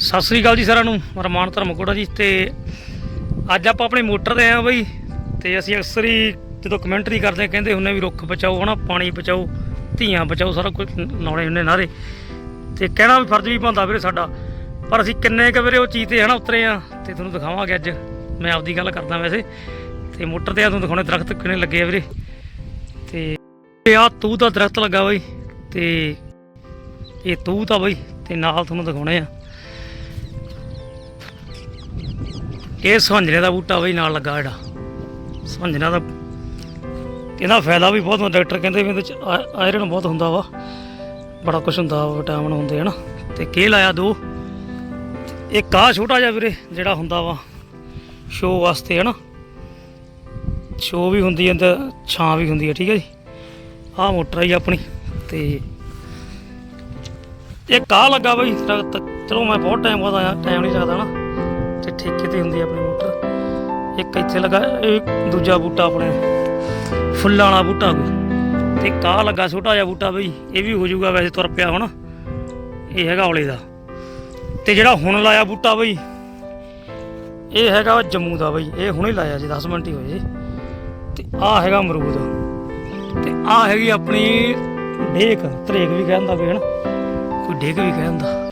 ਸਤਿ ਸ੍ਰੀ ਅਕਾਲ ਜੀ ਸਾਰਿਆਂ ਨੂੰ ਰਮਾਨ ਧਰਮਕੋੜਾ ਜੀ ਤੇ ਅੱਜ ਆਪਾਂ ਆਪਣੇ ਮੋਟਰ ਤੇ ਆਏ ਬਈ ਤੇ ਅਸੀਂ ਅਕਸਰ ਹੀ ਜਦੋਂ ਕਮੈਂਟਰੀ ਕਰਦੇ ਕਹਿੰਦੇ ਹੁੰਨੇ ਵੀ ਰੁੱਖ ਬਚਾਓ ਹਨਾ, ਪਾਣੀ ਬਚਾਓ, ਧੀਆਂ ਬਚਾਓ, ਸਾਰਾ ਕੁਝ ਨੌਲੇ ਹੁੰਨੇ ਨਾਰੇ। ਤੇ ਕਹਿਣਾ ਵੀ ਫਰਜ਼ ਵੀ ਬਣਦਾ ਵੀਰੇ ਸਾਡਾ, ਪਰ ਅਸੀਂ ਕਿੰਨੇ ਕੁ ਵੀਰੇ ਉਹ ਚੀਜ਼ ਤੇ ਹਨਾ ਉਤਰੇ ਆ ਤੇ ਤੁਹਾਨੂੰ ਦਿਖਾਵਾਂਗੇ ਅੱਜ। ਮੈਂ ਆਪਦੀ ਗੱਲ ਕਰਦਾ ਵੈਸੇ, ਤੇ ਮੋਟਰ ਤੇ ਆ ਤੁਹਾਨੂੰ ਦਿਖਾਉਣੇ ਦਰਖਤ ਕਿੰਨੇ ਲੱਗੇ ਆ ਵੀਰੇ। ਤੇ ਇਹ ਆ ਤੂੰ ਦਾ ਦਰਖਤ ਲੱਗਾ ਬਈ, ਤੇ ਇਹ ਤੂੰ ਤਾਂ ਬਈ, ਤੇ ਨਾਲ ਤੁਹਾਨੂੰ ਦਿਖਾਉਣੇ ਆ। ਇਹ ਸੁਹੰਜਣੇ ਦਾ ਬੂਟਾ ਬਈ ਨਾਲ ਲੱਗਾ ਜਿਹੜਾ। ਸੁਹੰਜਣਾ ਦਾ ਇਹਦਾ ਫਾਇਦਾ ਵੀ ਬਹੁਤ ਹੁੰਦਾ ਡਾਕਟਰ ਕਹਿੰਦੇ ਵੀ ਇਹਦੇ ਚ ਆ- ਆਇਰਨ ਬਹੁਤ ਹੁੰਦਾ ਵਾ। ਬੜਾ ਕੁਝ ਹੁੰਦਾ ਵਾ, ਵਿਟਾਮਿਨ ਹੁੰਦੇ ਹਨ। ਤੇ ਕੇ ਲਾਇਆ ਦੋ। ਇਹ ਆ ਛੋਟਾ ਜਿਹਾ ਵੀਰੇ ਜਿਹੜਾ ਹੁੰਦਾ ਵਾ ਸ਼ੋ ਵਾਸਤੇ ਹਨਾ। ਸ਼ੋਅ ਵੀ ਹੁੰਦੀ ਹੈ ਤੇ ਛਾਂ ਵੀ ਹੁੰਦੀ ਹੈ ਠੀਕ ਹੈ ਜੀ। ਆਹ ਮੋਟਰ ਆਈ ਆਪਣੀ ਤੇ ਇਹ ਕਾ ਲੱਗਾ ਬਈ ਚਲੋ ਮੈਂ ਬਹੁਤ ਟਾਈਮ ਬਾਅਦ ਆਇਆ ਟਾਈਮ ਨਹੀਂ ਲੱਗਦਾ ਨਾ ਤੇ ਠੇਕੇ ਤੇ ਹੁੰਦੀ ਆਪਣੇ ਆਪਣੀ ਮੋਟਰ ਇੱਕ ਇੱਥੇ ਲੱਗਾ ਇਹ ਦੂਜਾ ਬੂਟਾ ਆਪਣੇ, ਫੁੱਲਾਂ ਵਾਲਾ ਬੂਟਾ ਕੋਈ। ਤੇ ਕਾਹ ਲੱਗਾ ਛੋਟਾ ਜਿਹਾ ਬੂਟਾ ਬਈ, ਇਹ ਵੀ ਹੋ ਜਾਊਗਾ ਵੈਸੇ ਤੁਰ ਪਿਆ ਹੁਣ। ਇਹ ਹੈਗਾ ਔਲੇ ਦਾ। ਤੇ ਜਿਹੜਾ ਹੁਣ ਲਾਇਆ ਬੂਟਾ ਬਈ, ਇਹ ਹੈਗਾ ਜੰਮੂ ਦਾ ਬਈ। ਇਹ ਹੁਣੇ ਲਾਇਆ ਜੀ 10 ਮਿੰਟ ਹੀ ਹੋਏ। ਜੀ। ਤੇ ਆਹ ਹੈਗਾ ਅਮਰੂਦ। ਤੇ ਆਹ ਹੈਗੀ ਆਪਣੀ ਡੇਕ, ਤਰੇਕ ਵੀ ਕਹਿੰਦਾ ਕੋਈ ਹਨਾ। ਕੋਈ ਡੇਕ ਵੀ ਕਹਿੰਦਾ